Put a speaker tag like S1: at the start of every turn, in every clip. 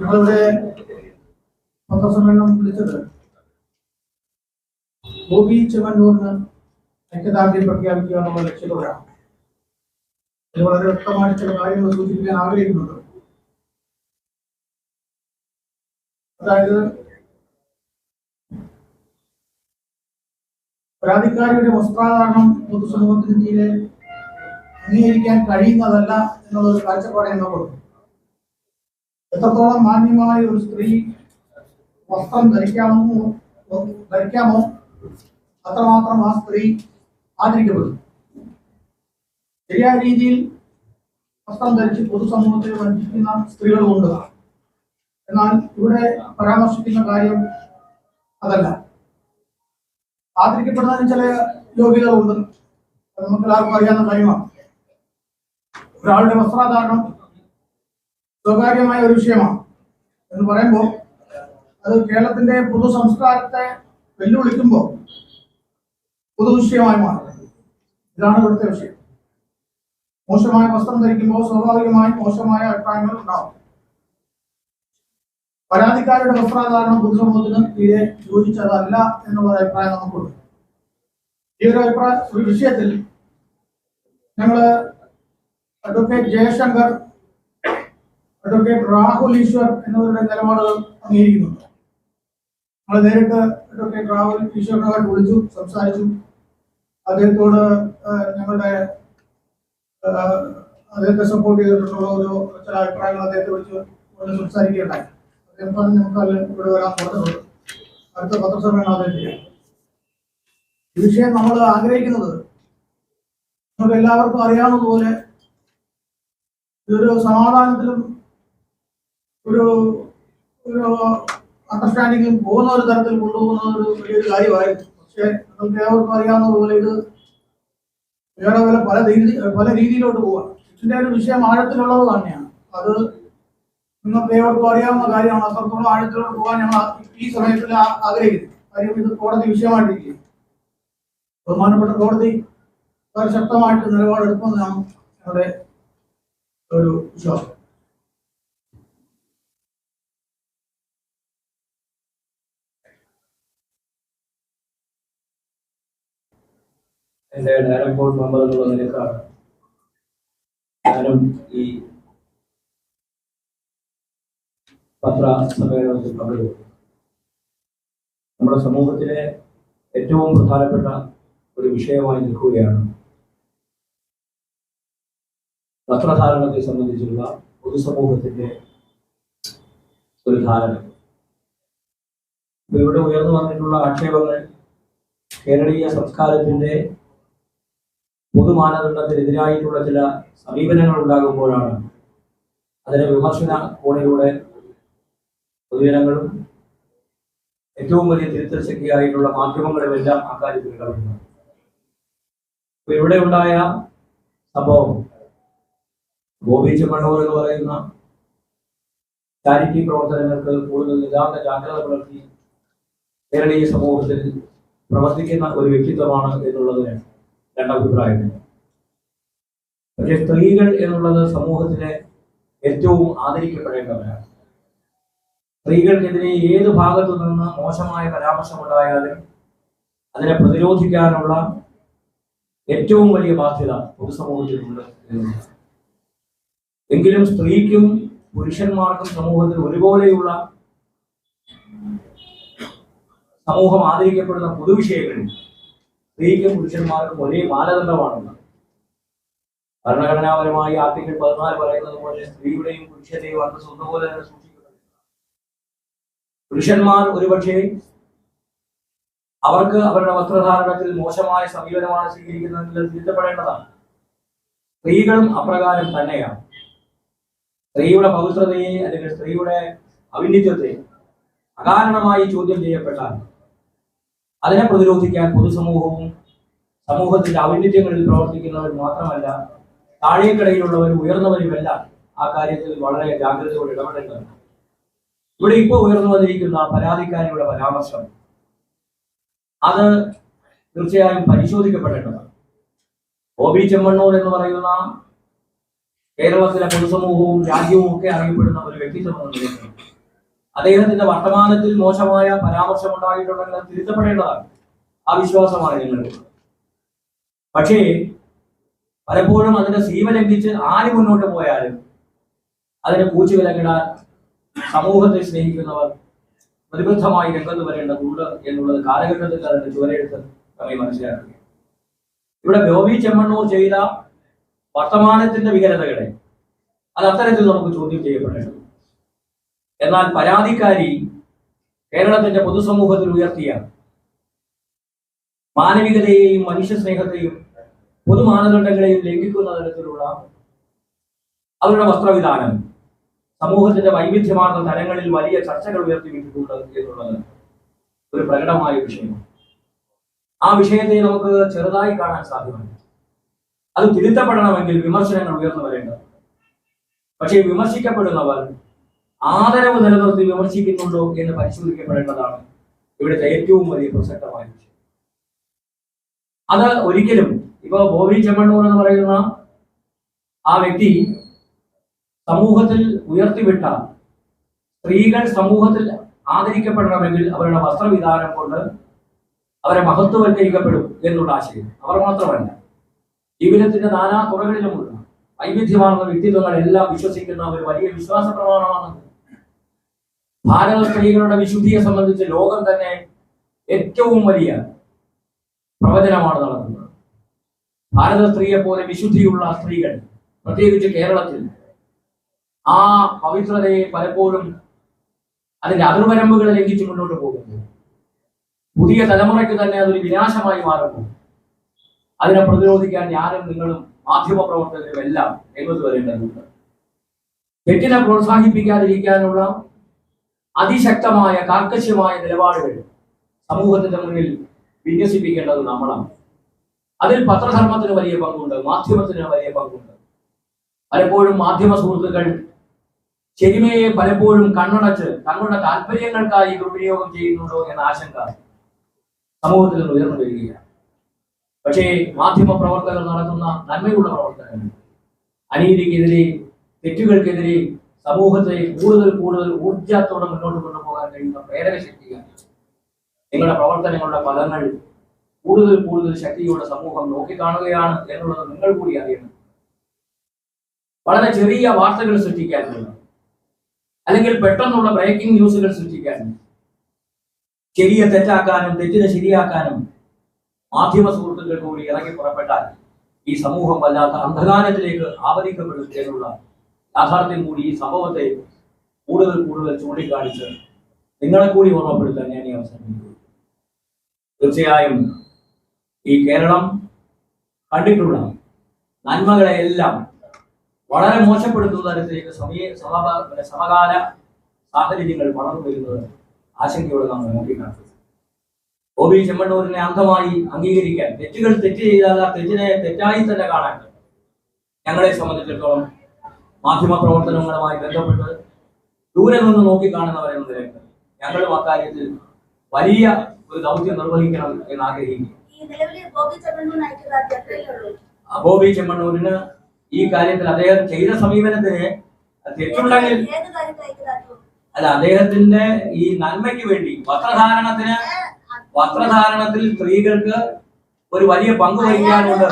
S1: ഞങ്ങളിവിടെ പത്രസമ്മേളനം വിളിച്ചത്? ഗോപി ചെമ്മന്നൂറിന് ഐക്യദാർഢ്യം പ്രഖ്യാപിക്കുക എന്നുള്ള ലക്ഷ്യത്തോടെയാണ്. ഇത് വളരെ വ്യക്തമായി ചില കാര്യങ്ങൾ സൂചിപ്പിക്കാൻ ആഗ്രഹിക്കുന്നുണ്ട്. അതായത് പരാതിക്കാരിയുടെ വസ്ത്രാധാരണം പൊതുസമൂഹത്തിന് തീരെ അംഗീകരിക്കാൻ കഴിയുന്നതല്ല എന്നുള്ള ഒരു കാഴ്ചപ്പാടെ നമുക്കുണ്ട് എത്രത്തോളം മാന്യമായ ഒരു സ്ത്രീ വസ്ത്രം ധരിക്കാമോ ധരിക്കാമോ അത്രമാത്രം ആ സ്ത്രീ ആദരിക്കപ്പെടും ശരിയായ രീതിയിൽ വസ്ത്രം ധരിച്ച് പൊതുസമൂഹത്തെ വഞ്ചിക്കുന്ന സ്ത്രീകളുമുണ്ട് എന്നാൽ ഇവിടെ പരാമർശിക്കുന്ന കാര്യം അതല്ല. ആദരിക്കപ്പെടുന്നതിന് ചില യോഗ്യതകളുണ്ട് അത് നമുക്ക് എല്ലാവർക്കും അറിയാവുന്ന കാര്യമാണ്. ഒരാളുടെ വസ്ത്രാധാരണം സ്വകാര്യമായ ഒരു വിഷയമാണ്. എന്ന് പറയുമ്പോൾ അത് കേരളത്തിന്റെ പൊതു സംസ്കാരത്തെ വെല്ലുവിളിക്കുമ്പോൾ പൊതു വിഷയമായി മാറും ഇതാണ് ഇവിടുത്തെ വിഷയം. മോശമായ വസ്ത്രം ധരിക്കുമ്പോൾ സ്വാഭാവികമായും മോശമായ അഭിപ്രായങ്ങൾ ഉണ്ടാവും. പരാതിക്കാരുടെ വസ്ത്രാധാരണം പൊതുസമൂഹത്തിന് തീരെ യോജിച്ചതല്ല എന്നുള്ള അഭിപ്രായം നമുക്കുണ്ട്. ഈ ഒരു അഭിപ്രായ ഒരു വിഷയത്തിൽ ഞങ്ങൾ അഡ്വക്കേറ്റ് ജയശങ്കർ അഡ്വക്കേറ്റ് രാഹുൽ ഈശ്വർ എന്നിവരുടെ നിലപാടുകൾ അംഗീകരിക്കുന്നുണ്ട്. നമ്മൾ നേരിട്ട് അഡ്വക്കേറ്റ് രാഹുൽ ഈശ്വറിനെ വിളിച്ചു സംസാരിച്ചു. അദ്ദേഹത്തോട് ഞങ്ങളുടെ അദ്ദേഹത്തെ സപ്പോർട്ട് ചെയ്തിട്ടുള്ള ഒരു ചില അഭിപ്രായങ്ങൾ അദ്ദേഹത്തെ വിളിച്ച് സംസാരിക്കുകയുണ്ടായി. പറഞ്ഞു നമുക്ക് ഇവിടെ വരാൻ പറഞ്ഞത് അടുത്ത പത്രസമ്മേളനം അതേ ചെയ്യാം. ഈ വിഷയം നമ്മൾ ആഗ്രഹിക്കുന്നത് നമുക്ക് എല്ലാവർക്കും അറിയാവുന്നതുപോലെ ഇതൊരു സമാധാനത്തിലും ഒരു ഒരു അണ്ടർസ്റ്റാൻഡിങ്ങും പോകുന്ന ഒരു തരത്തിൽ കൊണ്ടുപോകുന്ന ഒരു വലിയൊരു കാര്യമായിരുന്നു. പക്ഷേ നമുക്ക് ഏവർക്കും അറിയാവുന്നതുപോലെ ഇത് വേറെ പല രീതി പല രീതിയിലോട്ട് പോവാം ഇതിന്റെ ഒരു വിഷയം ആഴത്തിലുള്ളത് തന്നെയാണ്. അത് നിങ്ങൾക്ക് ഏവർക്കും അറിയാവുന്ന കാര്യമാണ്. അത്രത്തോളം ആഴത്തിലോട്ട് പോകാൻ ഞങ്ങൾ ഈ സമയത്തിൽ ആഗ്രഹിക്കുന്നു. കാര്യം ഇത് കോടതി വിഷയമായിട്ടിരിക്കും ബഹുമാനപ്പെട്ട കോടതി വളരെ ശക്തമായിട്ട് നിലപാടെടുക്കുമെന്നാണ് ഞങ്ങളുടെ ഒരു വിശ്വാസം.
S2: എന്റെ ഡയറക്ട് ബോർഡ് മെമ്പർ എന്നുള്ള നിലക്കാണ്. ഞാനും ഈ പത്ര സമ്മേളനത്തിൽ പങ്കെടുക്കും. നമ്മുടെ സമൂഹത്തിലെ ഏറ്റവും പ്രധാനപ്പെട്ട ഒരു വിഷയമായി നിൽക്കുകയാണ് പത്രധാരണത്തെ സംബന്ധിച്ചുള്ള പൊതുസമൂഹത്തിന്റെ ഒരു ധാരണ. ഇവിടെ ഉയർന്നു വന്നിട്ടുള്ള ആക്ഷേപങ്ങൾ കേരളീയ സംസ്കാരത്തിന്റെ പൊതുമാനദണ്ഡത്തിനെതിരായിട്ടുള്ള ചില സമീപനങ്ങൾ ഉണ്ടാകുമ്പോഴാണ് അതിനെ വിമർശന കോണിലൂടെ പൊതുജനങ്ങളും ഏറ്റവും വലിയ തിരുത്തൽ ശക്തിയായിട്ടുള്ള മാധ്യമങ്ങളും എല്ലാം അക്കാര്യത്തിൽ കടന്നു. അപ്പൊ ഇവിടെ ഉണ്ടായ സംഭവം ഗോപി ചെമ്മണ്ണൂർ എന്ന് പറയുന്ന ചാരിറ്റി പ്രവർത്തനങ്ങൾക്ക് കൂടുതൽ നിതാന്ത ജാഗ്രത പുലർത്തി കേരളീയ സമൂഹത്തിൽ പ്രവർത്തിക്കുന്ന ഒരു വ്യക്തിത്വമാണ് എന്നുള്ളതിന് രണ്ടഭിപ്രായം പക്ഷെ സ്ത്രീകൾ എന്നുള്ളത് സമൂഹത്തിലെ ഏറ്റവും ആദരിക്കപ്പെടേണ്ടവരാണ്. സ്ത്രീകൾക്കെതിരെ ഏത് ഭാഗത്തു നിന്ന് മോശമായ പരാമർശമുണ്ടായാലും അതിനെ പ്രതിരോധിക്കാനുള്ള ഏറ്റവും വലിയ ബാധ്യത പൊതുസമൂഹത്തിനുണ്ട് എന്നുള്ളതാണ്. എങ്കിലും സ്ത്രീക്കും പുരുഷന്മാർക്കും സമൂഹത്തിൽ ഒരുപോലെയുള്ള സമൂഹം ആദരിക്കപ്പെടുന്ന പൊതുവിഷയങ്ങളിൽ സ്ത്രീക്കും പുരുഷന്മാർക്കും ഒരേ മാനദണ്ഡമാണുള്ളത് ഭരണഘടനാപരമായി ആർട്ടിക്കിൾ പതിനാല് പറയുന്നത് പോലെ സ്ത്രീയുടെയും പുരുഷന്റെയും അന്തസ് ഒന്നുപോലെ തന്നെ സൂക്ഷിക്കുന്നത് പുരുഷന്മാർ ഒരുപക്ഷെ അവർക്ക് അവരുടെ വസ്ത്രധാരണത്തിൽ മോശമായ സമീപനമാണ് സ്വീകരിക്കുന്നതെങ്കിൽ തിരുത്തപ്പെടേണ്ടതാണ്. സ്ത്രീകളും അപ്രകാരം തന്നെയാണ്. സ്ത്രീയുടെ പവിത്രതയെ അല്ലെങ്കിൽ സ്ത്രീയുടെ ഔന്നിത്യത്തെ അകാരണമായി ചോദ്യം ചെയ്യപ്പെട്ടാൽ അതിനെ പ്രതിരോധിക്കാൻ പൊതുസമൂഹവും സമൂഹത്തിന്റെ ഔന്നിത്യങ്ങളിൽ പ്രവർത്തിക്കുന്നവർ മാത്രമല്ല താഴേക്കടയിലുള്ളവരും ഉയർന്നവരുമെല്ലാം ആ കാര്യത്തിൽ വളരെ ജാഗ്രതയോടെ ഇടപെടേണ്ടതുണ്ട്. ഇവിടെ ഇപ്പോൾ ഉയർന്നു വന്നിരിക്കുന്ന പരാതിക്കാരിയുടെ പരാമർശം അത് തീർച്ചയായും പരിശോധിക്കപ്പെടേണ്ടതാണ്. ബി ചെമ്മണ്ണൂർ എന്ന് പറയുന്ന കേരളത്തിലെ പൊതുസമൂഹവും രാജ്യവും ഒക്കെ അറിയപ്പെടുന്ന ഒരു വ്യക്തിത്വം അദ്ദേഹത്തിന്റെ വർത്തമാനത്തിൽ മോശമായ പരാമർശം ഉണ്ടായിട്ടുണ്ടെങ്കിൽ തിരുത്തപ്പെടേണ്ടതാണ്. ആ വിശ്വാസമാണ് ഞങ്ങൾക്ക് പക്ഷേ പലപ്പോഴും അതിന്റെ സീമ ലംഘിച്ച് ആര് മുന്നോട്ട് പോയാലും അതിന് കൂച്ചുവിലങ്ങിടാൻ സമൂഹത്തെ സ്നേഹിക്കുന്നവർ പ്രതിബദ്ധമായി രംഗത്ത് വരേണ്ടതുണ്ട് എന്നുള്ളത് കാലഘട്ടത്തിൽ അതിന്റെ ചുവരെടുത്ത് നമ്മെ മനസ്സിലാക്കുക. ഇവിടെ ഗോപി ചെമ്മണ്ണൂർ ചെയ്ത വർത്തമാനത്തിന്റെ വികലതകളെ അത് അത്തരത്തിൽ നമുക്ക് ചോദ്യം ചെയ്യപ്പെടേണ്ടത് എന്നാൽ പരാതിക്കാരി കേരളത്തിന്റെ പൊതുസമൂഹത്തിൽ ഉയർത്തിയ മാനവികതയെയും മനുഷ്യ സ്നേഹത്തെയും പൊതുമാനദണ്ഡങ്ങളെയും ലംഘിക്കുന്ന തരത്തിലുള്ള അവരുടെ വസ്ത്രവിധാനം സമൂഹത്തിന്റെ വൈവിധ്യമാർന്ന തലങ്ങളിൽ വലിയ ചർച്ചകൾ ഉയർത്തിവിട്ടിട്ടുണ്ട് എന്നുള്ളത് ഒരു പ്രകടമായ വിഷയമാണ്. ആ വിഷയത്തെ നമുക്ക് ചെറുതായി കാണാൻ സാധ്യമല്ല അത് തിരുത്തപ്പെടണമെങ്കിൽ വിമർശനങ്ങൾ ഉയർന്നു വരേണ്ടത് പക്ഷേ വിമർശിക്കപ്പെടുന്നവർ ആദരവ് നിലനിർത്തി വിമർശിക്കുന്നുണ്ടോ എന്ന് പരിശോധിക്കപ്പെടേണ്ടതാണ് ഇവിടുത്തെ ഏറ്റവും വലിയ പ്രസക്തമായ വിഷയം. അത് ഒരിക്കലും ഇപ്പൊ ബോബി ചെമ്മണ്ണൂർ എന്ന് പറയുന്ന ആ വ്യക്തി സമൂഹത്തിൽ ഉയർത്തിവിട്ട സ്ത്രീകൾ സമൂഹത്തിൽ ആദരിക്കപ്പെടണമെങ്കിൽ അവരുടെ വസ്ത്രവിധാനം കൊണ്ട് അവരെ മഹത്വവൽക്കരിക്കപ്പെടും എന്നുള്ള ആശയം. അവർ മാത്രമല്ല ജീവിതത്തിന്റെ നാനാ തുറകളിലുമുള്ള വൈവിധ്യമാർന്ന വ്യക്തിത്വങ്ങളെല്ലാം വിശ്വസിക്കുന്ന ഒരു വലിയ വിശ്വാസ പ്രമാണമാണ് ഭാരത സ്ത്രീകളുടെ വിശുദ്ധിയെ സംബന്ധിച്ച് ലോകം തന്നെ ഏറ്റവും വലിയ പ്രവചനമാണ് നടത്തുന്നത്. ഭാരത സ്ത്രീയെ പോലെ വിശുദ്ധിയുള്ള സ്ത്രീകൾ പ്രത്യേകിച്ച് കേരളത്തിൽ ആ പവിത്രതയെ പലപ്പോഴും അതിന്റെ അതിർവരമ്പുകൾ ലംഘിച്ച് മുന്നോട്ട് പോകുന്നു. പുതിയ തലമുറയ്ക്ക് തന്നെ അതൊരു വിനാശമായി മാറുന്നു. അതിനെ പ്രതിരോധിക്കാൻ ഞാനും നിങ്ങളും മാധ്യമ പ്രവർത്തകരും എല്ലാം രംഗത്ത് വരേണ്ടതുണ്ട്. തെറ്റിനെ പ്രോത്സാഹിപ്പിക്കാതിരിക്കാനുള്ള അതിശക്തമായ കാർക്കശ്യമായ നിലപാടുകൾ സമൂഹത്തിന്റെ മുന്നിൽ വിന്യസിപ്പിക്കേണ്ടത് നമ്മളാണ്. അതിൽ പത്രധർമ്മത്തിന് വലിയ പങ്കുണ്ട് മാധ്യമത്തിന് വലിയ പങ്കുണ്ട്. പലപ്പോഴും മാധ്യമ സുഹൃത്തുക്കൾ ശരിമയെ പലപ്പോഴും കണ്ണടച്ച് തങ്ങളുടെ താല്പര്യങ്ങൾക്കായി ദുർവിനിയോഗം ചെയ്യുന്നുണ്ടോ എന്ന ആശങ്ക സമൂഹത്തിൽ നിന്ന് ഉയർന്നു വരികയാണ്. പക്ഷേ മാധ്യമ പ്രവർത്തകർ നടത്തുന്ന നന്മയുള്ള പ്രവർത്തനങ്ങൾ അനീതിക്കെതിരെ തെറ്റുകൾക്കെതിരെ സമൂഹത്തെ കൂടുതൽ കൂടുതൽ ഊർജത്തോടെ മുന്നോട്ട് കൊണ്ടുപോകാൻ കഴിയുന്ന പ്രേരക ശക്തിയാണ് നിങ്ങളുടെ പ്രവർത്തനങ്ങളുടെ ഫലങ്ങൾ കൂടുതൽ കൂടുതൽ ശക്തിയോടെ സമൂഹം നോക്കിക്കാണുകയാണ് എന്നുള്ളത് നിങ്ങൾ കൂടി അറിയണം. വളരെ ചെറിയ വാർത്തകൾ സൃഷ്ടിക്കാനുള്ള അല്ലെങ്കിൽ പെട്ടെന്നുള്ള ബ്രേക്കിംഗ് ന്യൂസുകൾ സൃഷ്ടിക്കാൻ ശരിയെ തെറ്റാക്കാനും തെറ്റിനെ ശരിയാക്കാനും മാധ്യമ സുഹൃത്തുക്കൾ കൂടി ഇറങ്ങി പുറപ്പെട്ടാൽ ഈ സമൂഹം വല്ലാത്ത അന്ധകാരത്തിലേക്ക് ആവരിക്കപ്പെടും എന്നുള്ള യാഥാർത്ഥ്യം കൂടി ഈ സംഭവത്തെ കൂടുതൽ കൂടുതൽ ചൂണ്ടിക്കാണിച്ച് നിങ്ങളെ കൂടി ഓർമ്മപ്പെടുത്താൻ ഞാൻ ഈ അവസരം. തീർച്ചയായും ഈ കേരളം കണ്ടിട്ടുള്ള നന്മകളെ എല്ലാം വളരെ മോശപ്പെടുത്തുന്ന തരത്തിലേക്ക് സമയ സമകാല സമകാല സാഹചര്യങ്ങൾ വളർന്നു വരുന്നത് ആശങ്കയോടെ നാം നോക്കിക്കാണുന്നത്. ബോബി ചെമ്മണ്ണൂരിനെ അന്ധമായി അംഗീകരിക്കാൻ തെറ്റുകൾ തെറ്റ് ചെയ്താൽ തെറ്റിനെ തെറ്റായി തന്നെ കാണാൻ ഞങ്ങളെ സംബന്ധിച്ചിടത്തോളം മാധ്യമ പ്രവർത്തനങ്ങളുമായി ബന്ധപ്പെട്ട് ദൂരെ നിന്ന് നോക്കിക്കാണുന്നവരെന്ന നിലയ്ക്ക് ഞങ്ങളും അക്കാര്യത്തിൽ വലിയ ഒരു ദൗത്യം നിർവഹിക്കണം എന്ന് ആഗ്രഹിക്കുന്നു
S3: ബോബി
S2: ചെമ്മണ്ണൂരിന് ഈ കാര്യത്തിൽ അദ്ദേഹം ചെയ്ത സമീപനത്തിന് തെറ്റുണ്ടെങ്കിൽ അല്ല അദ്ദേഹത്തിന്റെ ഈ നന്മയ്ക്ക് വേണ്ടി വസ്ത്രധാരണത്തിന് വസ്ത്രധാരണത്തിൽ സ്ത്രീകൾക്ക് ഒരു വലിയ പങ്ക് വഹിക്കാനുണ്ട്.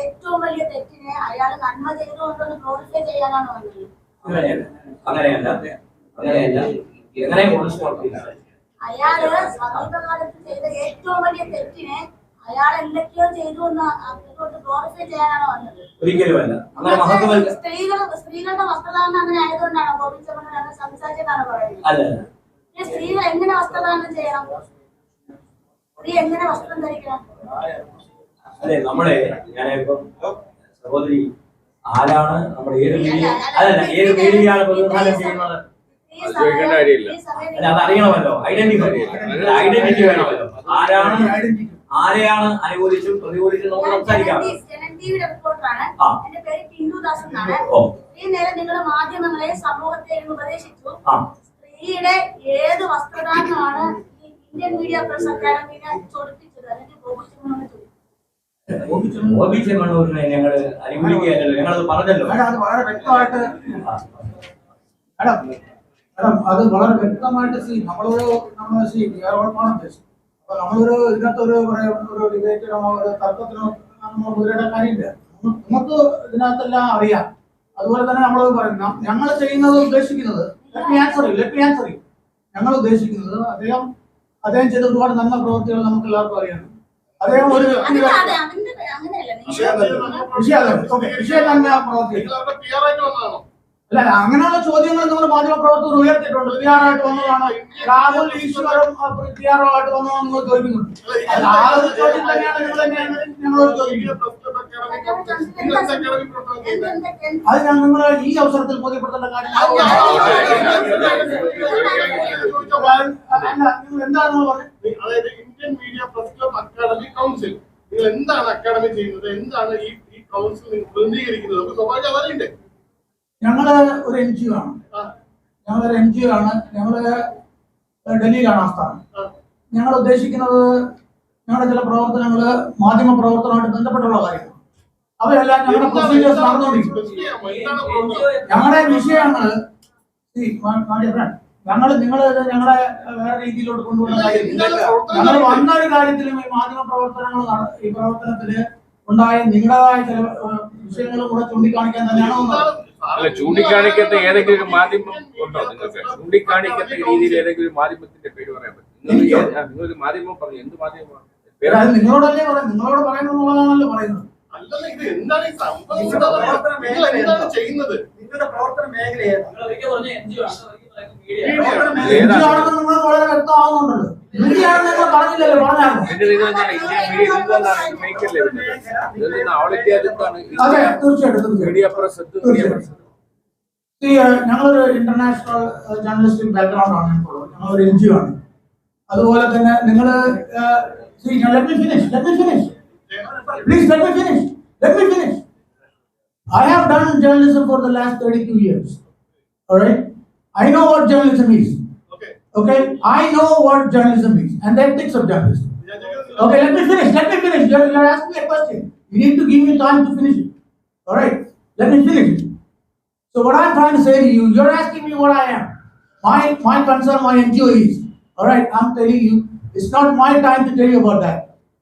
S3: ഏറ്റവും വലിയ തെറ്റിനെ അയാൾ നന്മ ചെയ്തുകൊണ്ടൊന്ന് ഗ്ലോറിഫൈ ചെയ്യാനാണ്
S2: അങ്ങനെയല്ല അങ്ങനെയല്ല എങ്ങനെ
S3: അയാൾ സമീപകാലത്ത് ചെയ്ത ഏറ്റവും വലിയ തെറ്റിനെ അയാൾ എന്തൊക്കെയോ ചെയ്തു എന്ന് അതുകൊണ്ട് ഗ്ലോറിഫൈ ചെയ്യാനാണ് വന്നത്.
S2: ഒരിക്കലുമല്ല അങ്ങനെ മഹത്വമല്ല
S3: സ്ത്രീകൾ സ്ത്രീകളുടെ വസ്ത്രധാരണം അങ്ങനെ ആയതുകൊണ്ടാണ് ബോബി ചെമ്മണ്ണൂർ അങ്ങനെ സംസാരിച്ചതാണ് പറയുന്നത്. സ്ത്രീകൾ എങ്ങനെ വസ്ത്രധാരണം ചെയ്യണം? സ്ത്രീ എങ്ങനെ വസ്ത്രം ധരിക്കണം?
S2: അതെ നമ്മളെ ഞാനിപ്പം സഹോദരി ആരാണ്? നമ്മുടെ ഏത് മീഡിയ അതല്ല ഏത് മീഡിയയാണ് പ്രതിനിധാനം ചെയ്യുന്നത്? അല്ല അത് അറിയണമല്ലോ ഐഡന്റിഫൈ ഐഡന്റിറ്റി വേണമല്ലോ ആരാണ്?
S1: ഐഡന്റിറ്റി
S2: ആരെയാണ് അനുകൂലിച്ചും പ്രതികൂലിച്ചും നമുക്ക് സംസാരിക്കാം.
S3: എന്റെ പേര് എന്നാണ് ഈ നേരം നിങ്ങൾ മാധ്യമങ്ങളെ സമൂഹത്തെ ഉപദേശിച്ചു. സ്ത്രീയുടെ ഏത് വസ്ത്രദാനമാണ് ഇന്ത്യൻ മീഡിയ പ്രസ് അക്കാദമിനെ
S2: ചോദിപ്പിച്ചത്? ചെമ്മണ്ണൂരിനെ ഞങ്ങൾ അനുകൂലിക്കുകയല്ലോ ഞങ്ങളത് പറഞ്ഞല്ലോ.
S1: അത് വളരെ വ്യക്തമായിട്ട് മാഡം അത് വളരെ വ്യക്തമായിട്ട് സി നമ്മളൊരു നമ്മൾ സി കേരളമാണ് ഉദ്ദേശിച്ചത്. അപ്പൊ നമ്മളൊരു ഇതിനകത്ത് ഒരു പറയാ ഒരു ഡിബേറ്റിനോ ഒരു തർക്കത്തിനോ നമ്മൾ മുതിരേണ്ട കാര്യമില്ല നമുക്ക് ഇതിനകത്തെല്ലാം അറിയാം. അതുപോലെ തന്നെ നമ്മൾ പറയുന്ന ഞങ്ങൾ ചെയ്യുന്നത് ഉദ്ദേശിക്കുന്നത് ലെറ്റ് ആൻസർ ഞങ്ങൾ ഉദ്ദേശിക്കുന്നത് അദ്ദേഹം അദ്ദേഹം ചെയ്ത ഒരുപാട് നല്ല പ്രവൃത്തികൾ നമുക്ക് എല്ലാവർക്കും അറിയാം. അദ്ദേഹം ഒരു വിഷയം തന്നെ പ്രവർത്തിക്കും അല്ല അങ്ങനെയുള്ള ചോദ്യങ്ങൾ നമ്മൾ മാധ്യമ പ്രവർത്തകർ ഉയർത്തിയിട്ടുണ്ട് ക്ലിയറായിട്ട് വന്നതാണോ രാഹുൽ ഈശ്വറും ക്ലിയറായിട്ട് വന്നതാണോ നിങ്ങൾ ചോദിക്കുന്നുണ്ട് നിങ്ങൾ.
S4: നിങ്ങൾ
S1: അത് ഞാൻ നിങ്ങൾ ഈ അവസരത്തിൽ ബോധ്യപ്പെടുത്തേണ്ട കാര്യം അല്ല നിങ്ങൾ എന്താണ് നിങ്ങൾ പറഞ്ഞത്
S4: അതായത് Indian media press club academy council നിങ്ങൾ എന്താണ് അക്കാദമി ചെയ്യുന്നത് എന്താണ് ഈ കൗൺസിൽ നിങ്ങൾ പ്രതിനിധീകരിക്കുന്നത് നമുക്ക് സ്വാഭാവികം അറിയണ്ടേ
S1: ഞങ്ങൾ ഒരു എൻ ജി ഒ ആണ്. ഞങ്ങളൊരു എൻ ജി ഒ ആണ് ഞങ്ങൾ ഡൽഹിയിലാണ് ആസ്ഥാനം ഞങ്ങൾ ഉദ്ദേശിക്കുന്നത് ഞങ്ങളുടെ ചില പ്രവർത്തനങ്ങൾ മാധ്യമ പ്രവർത്തനമായിട്ട് ബന്ധപ്പെട്ടുള്ള കാര്യങ്ങൾ അവയെല്ലാം ഞങ്ങളുടെ പ്രൊസീജിയേഴ്സ് നടന്നുകൊണ്ടിരിക്കും? ഞങ്ങളുടെ വിഷയങ്ങൾ ഞങ്ങൾ നിങ്ങൾ ഞങ്ങളെ വേറെ രീതിയിലോട്ട് കൊണ്ടുപോകുന്ന കാര്യമില്ല ഞങ്ങൾ വന്ന ഒരു കാര്യത്തിലും ഈ മാധ്യമ പ്രവർത്തനങ്ങൾ ഈ പ്രവർത്തനത്തിൽ ഉണ്ടായ നിങ്ങളുടേതായ ചില വിഷയങ്ങൾ വിഷയങ്ങളും കൂടെ ചൂണ്ടിക്കാണിക്കാൻ തന്നെയാണ്
S5: അല്ല ചൂണ്ടിക്കാണിക്കത്ത ഏതെങ്കിലും ഒരു മാധ്യമം ഉണ്ടോ നിങ്ങൾക്ക്? ചൂണ്ടിക്കാണിക്കത്ത രീതിയിൽ ഏതെങ്കിലും ഒരു മാധ്യമത്തിന്റെ പേര് പറയാൻ പറ്റും. നിങ്ങളൊരു മാധ്യമം പറഞ്ഞു. എന്ത് മാധ്യമമാണ്?
S1: നിങ്ങളോടല്ലേ പറയാം നിങ്ങളോട് പറയുന്നുള്ളതാണല്ലോ പറയുന്നത്.
S4: അല്ലല്ല ഇത് എന്താണ് ഈ സംഭവം? എന്താണ്? ചെയ്യുന്നത്?
S1: നിങ്ങളുടെ പ്രവർത്തന മേഖലയെ ഞങ്ങളൊരു ഇന്റർനാഷണൽ ജേർണലിസ്റ്റിക് ബാക്ക്ഗ്രൗണ്ട് ആണ് ഞങ്ങൾക്കുള്ളത് ഞങ്ങളൊരു എൻ ജി ഒ ആണ് അതുപോലെ തന്നെ നിങ്ങൾ please let me finish let me finish have done journalism for the last 32 years. All right? I know what journalism is.
S4: Okay
S1: Okay? I know what journalism is and the ethics of journalism.
S4: ഞാൻ ചോദിക്കുന്നത്
S1: Okay, let me finish. Let me finish. You're, you're asking me a question. You need to give me time to finish it. All right. Let me finish it. So what I'm trying to say to you, you're asking me what I am. My my concern, my NGO is. All right. I'm telling you, it's not my time to tell you about that.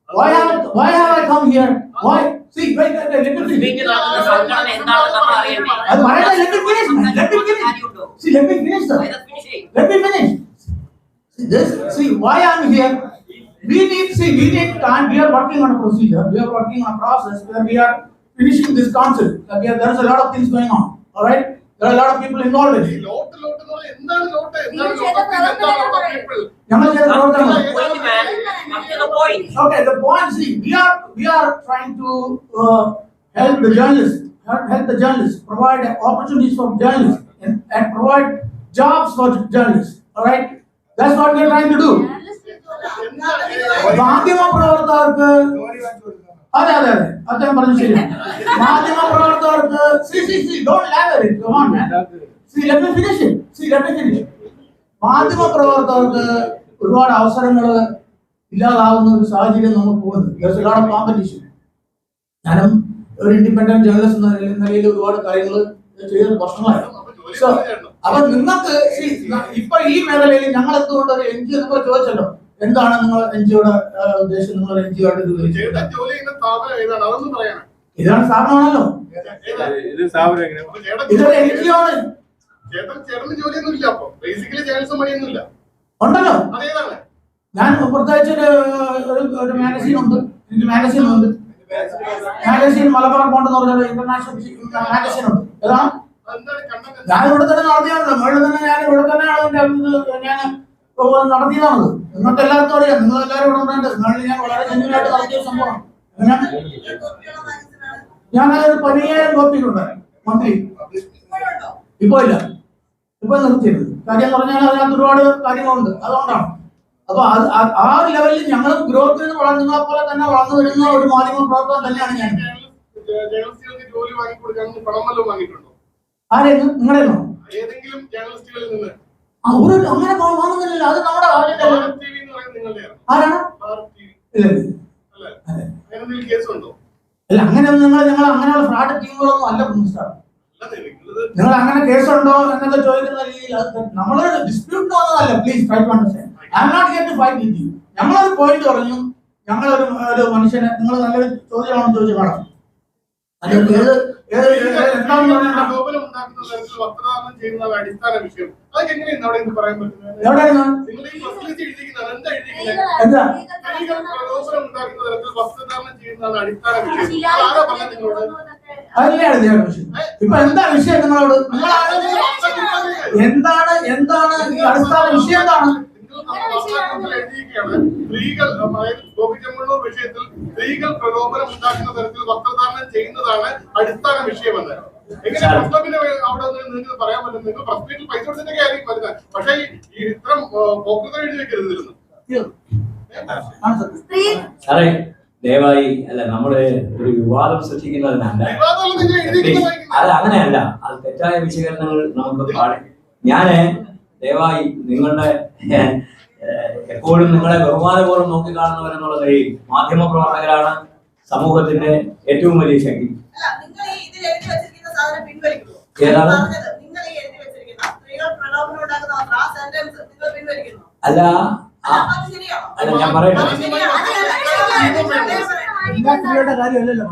S1: Why have why have I come here? Why? See, wait, wait, wait, let me finish.
S6: Speaker നടത്തുന്ന സംഘടന എന്താണെന്ന് നമ്മൾ അറിയണ്ടേ
S1: അത് പറയട്ടെ, let me finish. man. Let me finish.
S6: കാര്യമുണ്ടോ
S1: See, let me finish
S6: that.
S1: Let me finish. See, this, see, why I'm here? We need, see, we need time. We are working on a procedure. We are working on a process where we are finishing this concept. There is a lot of things going on. All right. There are a lot of people involved in. Okay, the point see, we are we are trying to uh, help the journalists, help, help the journalists, provide opportunities for journalists. And, and provide jobs for journalists, all right? That's what we are trying to do. മാധ്യമ പ്രവർത്തകർക്ക് അതെ അതെ അതെ. അദ്ദേഹം പറഞ്ഞു ശരി. മാധ്യമ പ്രവർത്തകർക്ക് see see see don't lab it come on man see let me finish see let me finish മാധ്യമ പ്രവർത്തകർക്ക് ഒരുപാട് അവസരങ്ങൾ ഇല്ലാതാവുന്ന ഒരു സാഹചര്യം നമുക്ക് പോകുന്നത് കോമ്പറ്റീഷൻ ഞാനും ഒരു ഇൻഡിപെൻഡന്റ് ജേർണലിസ്റ്റ് എന്ന നിലയിൽ- ഒരുപാട് കാര്യങ്ങൾ ചെയ്ത വർഷങ്ങളായി
S4: അപ്പൊ
S1: നിങ്ങൾക്ക് ഇപ്പൊ ഈ മേഖലയിൽ ഞങ്ങൾ എന്തുകൊണ്ട് ഒരു എൻ ജി നിങ്ങൾ ചോദിച്ചല്ലോ? എന്താണ് നിങ്ങൾ എൻ ജിയുടെ ഉദ്ദേശം? നിങ്ങൾ എൻ ജി ആയിട്ട് രൂപീകരിച്ചത്?
S4: ചേട്ടൻ ജോലി ചെയ്യുന്ന സ്ഥാപനം ഏതാണ്? അതൊന്നും പറയണം
S1: ഇതാണ് സ്ഥാപനമാണല്ലോ. ഇതൊരു എൻ ജി ആണ്. ഉണ്ടല്ലോ. ഞാൻ പ്രത്യേകിച്ച് ഒരു മാഗസീൻ ഉണ്ട്. എനിക്ക് മാഗസീൻ ഉണ്ട്. മാഗസീൻ മലബാർ ബോണ്ട് എന്ന് പറഞ്ഞ ഇന്റർനാഷണൽ മാഗസീൻ ഉണ്ട്. ഏതാണ്? ഞാൻ ഇവിടെ തന്നെ നടത്തിയാണല്ലോ. മുകളിൽ തന്നെ ഞാൻ ഇവിടെ തന്നെയാണ് ഞാൻ നടത്തിയതാണത്. നിങ്ങൾക്ക് എല്ലാവർക്കും അറിയാം. നിങ്ങൾ എല്ലാവരും ഇവിടെ ഉണ്ട് മുകളിൽ ഞാൻ വളരെ ജെന്യൂനായിട്ട് നടത്തിയ സംഭവമാണ്. ഞാൻ അതൊരു പതിനയ്യായിരം കോപ്പിക്കുണ്ട് മന്ത്രി. ഇപ്പൊ ഇല്ല. ഇപ്പൊ നിർത്തിയത്. കാര്യം പറഞ്ഞാൽ അതിനകത്ത് ഒരുപാട് കാര്യങ്ങളുണ്ട്. അതുകൊണ്ടാണ്. അപ്പൊ അത് ആ- ലെവലിൽ ഞങ്ങൾ ഗ്രോത്തിൽ വളർന്നുങ്ങളെ പോലെ തന്നെ വളർന്നു വരുന്ന ഒരു മാധ്യമ പ്രവർത്തനം തന്നെയാണ് ഞാൻ.
S4: ജോലി വാങ്ങിക്കൊടുക്കാൻ പണം വല്ലതും വാങ്ങിയിട്ടുണ്ടോ?
S1: ആരെയും നിങ്ങളെന്നോ
S4: ഏതെങ്കിലും ജേർണലിസ്റ്റുകളിൽ നിന്ന്.
S1: ആ, ഒരു അങ്ങനെ വാങ്ങുന്നില്ലല്ലോ. അത് നമ്മുടെ ആരാണ്? ഇല്ല അങ്ങനെ നിങ്ങൾ ഞങ്ങൾ അങ്ങനെയുള്ള ഫ്രോഡ് ടീമുകളൊന്നും അല്ല മിസ്റ്റർ നിങ്ങൾ അങ്ങനെ കേസുണ്ടോ എന്നൊക്കെ ചോദിക്കുന്ന രീതിയിൽ നമ്മൾ ഡിസ്പ്യൂട്ട് വന്നതല്ല please try to understand I'm not here to fight with you ഞങ്ങളൊരു പോയിന്റ് പറഞ്ഞു. ഞങ്ങളൊരു ഒരു മനുഷ്യനെ നിങ്ങൾ നല്ലൊരു ചോദ്യമാണെന്ന് ചോദിച്ചു കാണാം. അത് ഏത് ഏത് എന്താണെന്ന് പറഞ്ഞാൽ
S4: ഉണ്ടാക്കുന്ന തരത്തിൽ വസ്ത്രധാരണം ചെയ്യുന്നതാണ് അടിസ്ഥാന വിഷയം. അതൊക്കെ എങ്ങനെയാണ് അവിടെ നിന്ന് പറയാൻ പറ്റുന്നത്?
S1: എവിടെയാണ്
S4: നിങ്ങൾ ഈ എന്താ എഴുതിയിരിക്കുന്നത്?
S1: എന്താ?
S4: സ്ത്രീകൾ പ്രകോപനം ഉണ്ടാക്കുന്ന തരത്തിൽ വസ്ത്രധാരണം ചെയ്യുന്നതാണ് അടിസ്ഥാന വിഷയം. ആരാ പറഞ്ഞത് നിങ്ങളോട്?
S1: വിഷയം? ഇപ്പൊ എന്താ വിഷയം നിങ്ങളോട്? എന്താണ് എന്താണ് അടിസ്ഥാന വിഷയം എന്താണ്?
S4: സ്ത്രീകൾ അതായത് ഗോപി ചെമ്മണ്ണൂർ വിഷയത്തിൽ സ്ത്രീകൾ പ്രലോഭനം ഉണ്ടാക്കുന്ന തരത്തിൽ വസ്ത്രധാരണം ചെയ്യുന്നതാണ് അടിസ്ഥാന വിഷയമെന്ന്.
S2: സാറേ ദയവായി അല്ല നമ്മൾ ഒരു വിവാദം സൃഷ്ടിക്കുന്നതിനല്ല.
S4: അല്ല
S2: അത് അങ്ങനെയല്ല. അത് തെറ്റായ വിശകലനങ്ങൾ നമുക്ക് പാടി ഞാൻ ദയവായി നിങ്ങളുടെ എപ്പോഴും നിങ്ങളെ ബഹുമാനപൂർവം നോക്കിക്കാണുന്നവരെന്നുള്ള നിലയിൽ മാധ്യമ പ്രവർത്തകരാണ് സമൂഹത്തിന്റെ ഏറ്റവും വലിയ ശക്തി.
S7: അല്ല
S2: അല്ല ഞാൻ പറയട്ടെ.
S1: സ്ത്രീയുടെ കാര്യമല്ലല്ലോ.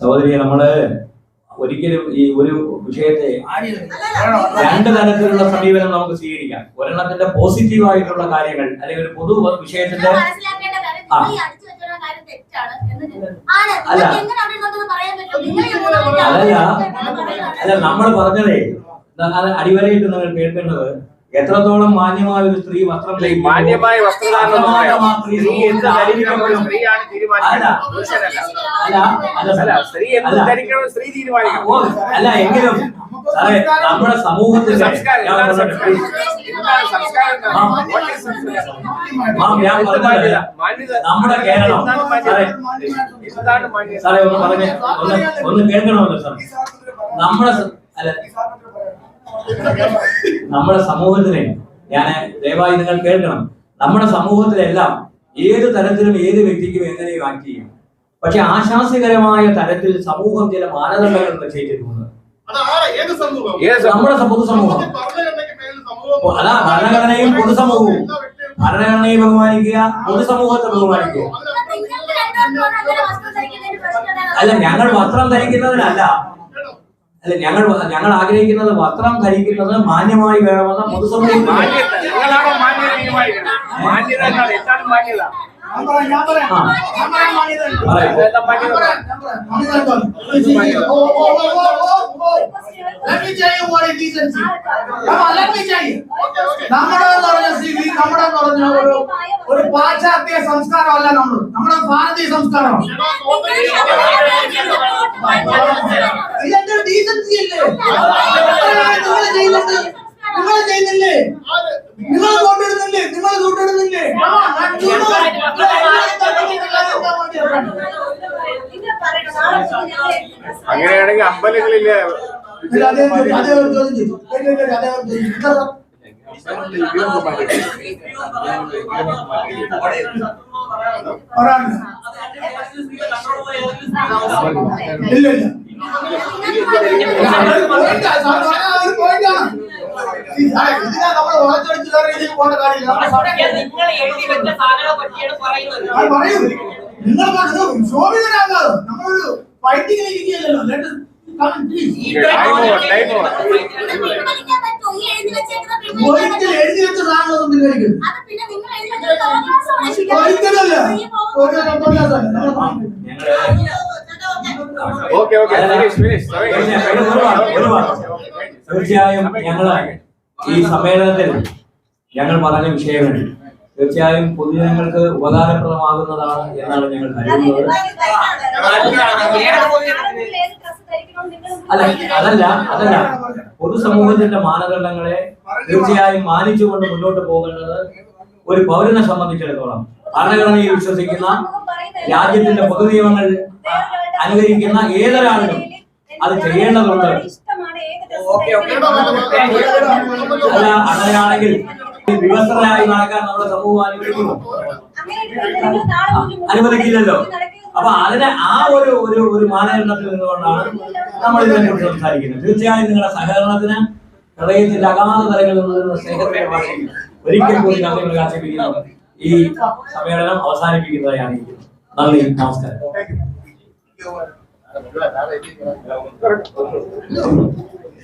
S2: സഹോദരി നമ്മൾ ഒരിക്കലും ഈ ഒരു വിഷയത്തെ രണ്ട് തരത്തിലുള്ള സമീപനം നമുക്ക് സ്വീകരിക്കാം. ഒരെണ്ണത്തിന്റെ പോസിറ്റീവ് ആയിട്ടുള്ള കാര്യങ്ങൾ അല്ലെങ്കിൽ ഒരു പൊതു വിഷയത്തിന്റെ അല്ല.
S3: അവിടെ നിന്നൊന്നും പറയാൻ പറ്റും നിങ്ങൾ ഈ
S2: അതല്ല അല്ല നമ്മൾ പറഞ്ഞതേ അടിവരയിട്ട് നിങ്ങൾ കേൾക്കേണ്ടത് എത്രത്തോളം മാന്യമായ ഒരു സ്ത്രീ വസ്ത്രം
S5: മാന്യമായ
S2: അല്ല. എങ്കിലും സാറേ നമ്മുടെ
S5: സമൂഹത്തിൽ
S2: നമ്മുടെ കേരളം? സാറേ സാറേ പറഞ്ഞേ ഒന്ന് ഒന്ന് കേൾക്കണമല്ലോ സാർ നമ്മുടെ അല്ല. നമ്മുടെ സമൂഹത്തിനെ ഞാൻ ദയവായി നിങ്ങൾ കേൾക്കണം. നമ്മുടെ സമൂഹത്തിലെല്ലാം ഏത് തരത്തിലും ഏത് വ്യക്തിക്കും എങ്ങനെയും ആക്ട് ചെയ്യാം? പക്ഷെ ആശാസ്യകരമായ തരത്തിൽ സമൂഹം ചില മാനദണ്ഡങ്ങൾ നിശ്ചയിച്ചിട്ടുണ്ട്
S4: അത് ആരാ സമൂഹം
S2: നമ്മുടെ പൊതുസമൂഹം അതാ ഭരണഘടനയും പൊതുസമൂഹവും. ഭരണഘടനയെ ബഹുമാനിക്കുക പൊതുസമൂഹത്തെ ബഹുമാനിക്കുക. അല്ല ഞങ്ങൾ വസ്ത്രം ധരിക്കുന്നതിനല്ല അല്ല ഞങ്ങൾ ഞങ്ങൾ ആഗ്രഹിക്കുന്നത് വസ്ത്രം ധരിക്കുന്നത് മാന്യമായി വേണമെന്ന പൊതുസമൂഹം
S1: Let me tell you what is decency. Come on, let me tell you. നമ്മുടെ എന്ന് പറഞ്ഞ സ്ഥിതി നമ്മുടെ എന്ന് പറഞ്ഞ ഒരു ഒരു പാശ്ചാത്യ സംസ്കാരമല്ല നമ്മൾ നമ്മുടെ ഭാരതീയ സംസ്കാരം ഇതെന്റെ ഡീസൻസി അല്ലേ? ചെയ്യുന്നുണ്ട് നിങ്ങൾ ചെയ്യുന്നില്ലേ നിങ്ങൾ കൊണ്ടിടുന്നില്ലേ നിങ്ങൾ കാര്യം
S5: അങ്ങനെയാണെങ്കിൽ അമ്പലങ്ങളില്ലേ
S1: ഇല്ല. ഇല്ല, ഇതിനാ നമ്മൾ വളച്ചൊടിച്ച് വേറെ രീതിയിൽ പോകേണ്ട കാര്യമില്ല.
S6: നിങ്ങൾ എഴുതി വെച്ച സാധനങ്ങളെ പറ്റിയാണ് പറയുന്നത്.
S1: നിങ്ങൾ ശോഭിതരാകാതെ നമ്മളൊരു
S3: എഴുതി
S1: വെച്ച സാധനങ്ങളൊന്നും പിൻവലിക്കരുത്. ഒരിക്കലല്ല ഒരു
S5: ഓക്കെ ഓക്കെ
S2: തീർച്ചയായും ഞങ്ങൾ ഈ സമ്മേളനത്തിൽ ഞങ്ങൾ പറഞ്ഞ വിഷയങ്ങൾ തീർച്ചയായും പൊതുജനങ്ങൾക്ക് ഉപകാരപ്രദമാകുന്നതാണ് എന്നാണ് ഞങ്ങൾ കരുതുന്നത്. അല്ല അതല്ല അതല്ല. പൊതുസമൂഹത്തിന്റെ മാനദണ്ഡങ്ങളെ തീർച്ചയായും മാനിച്ചുകൊണ്ട് മുന്നോട്ട് പോകേണ്ടത് ഒരു പൗരനെ സംബന്ധിച്ചിടത്തോളം. ഭരണഘടനയിൽ വിശ്വസിക്കുന്ന രാജ്യത്തിന്റെ പൊതുനിയമങ്ങൾ അനുകരിക്കുന്ന ഏതൊരാളിനും അത് ചെയ്യേണ്ടതുണ്ട്. അല്ല അങ്ങനെയാണെങ്കിൽ വിവസ്ത്രരായി നടക്കാൻ നമ്മുടെ സമൂഹം അനുവദിക്കുന്നു അനുവദിക്കില്ലല്ലോ. അപ്പൊ അതിനെ ആ ഒരു ഒരു ഒരു മാനദണ്ഡത്തിൽ നിന്നുകൊണ്ടാണ് നമ്മൾ ഇതിനെ കുറിച്ച് സംസാരിക്കുന്നത്. തീർച്ചയായും നിങ്ങളുടെ സഹകരണത്തിന് ഹൃദയത്തിന്റെ അഗാധ തലങ്ങളിൽ നിന്ന് സ്നേഹത്തെ ഭാഷയിൽ ഒരിക്കൽ കൂടി നന്ദി പ്രകാശിപ്പിക്കുന്നു ഈ സമ്മേളനം അവസാനിപ്പിക്കുന്നതായി അറിയിക്കുന്നു നന്ദി നമസ്കാരം.